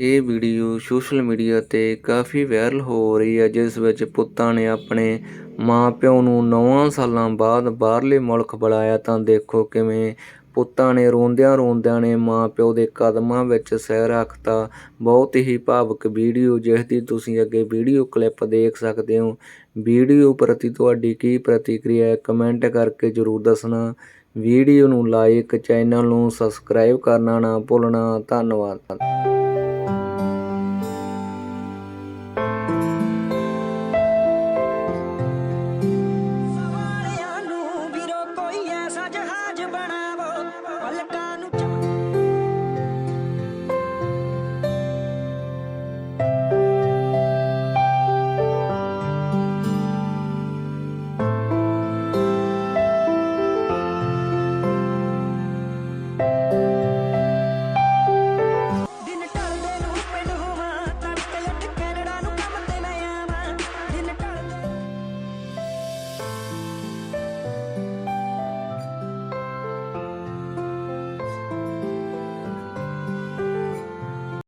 ਇਹ video social media ਤੇ ਕਾਫੀ viral ਹੋ ਰਹੀ ਹੈ, ਜਿਸ ਵਿੱਚ ਪੁੱਤਾਂ ਨੇ ਆਪਣੇ ਮਾਂ-ਪਿਓ ਨੂੰ 9 ਸਾਲਾਂ ਬਾਅਦ ਬਾਹਰਲੇ ਮੁਲਕ ਬੁਲਾਇਆ। ਤਾਂ ਦੇਖੋ ਕਿਵੇਂ ਪੁੱਤਾਂ ਨੇ ਰੋਂਦਿਆਂ ਰੋਂਦਿਆਂ ਨੇ ਮਾਂ-ਪਿਓ ਦੇ ਕਦਮਾਂ ਵਿੱਚ ਸਿਰ ਰੱਖਤਾ। ਬਹੁਤ ਹੀ ਭਾਵਕ ਵੀਡੀਓ, ਜਿਸ ਦੀ ਤੁਸੀਂ ਅੱਗੇ ਵੀਡੀਓ ਕਲਿੱਪ ਦੇਖ ਸਕਦੇ ਹੋ। ਵੀਡੀਓ ਪ੍ਰਤੀ ਤੁਹਾਡੀ ਕੀ ਪ੍ਰਤੀਕਿਰਿਆ ਹੈ, ਕਮੈਂਟ ਕਰਕੇ ਜਰੂਰ ਦੱਸਣਾ। ਵੀਡੀਓ ਨੂੰ ਲਾਈਕ ਚੈਨਲ ਨੂੰ ਸਬਸਕ੍ਰਾਈਬ ਕਰਨਾ ਨਾ ਭੁੱਲਣਾ। ਧੰਨਵਾਦ। ਮੌਜ ਬਣਾਵੋ ਪਲਕਾਂ ਨੂੰ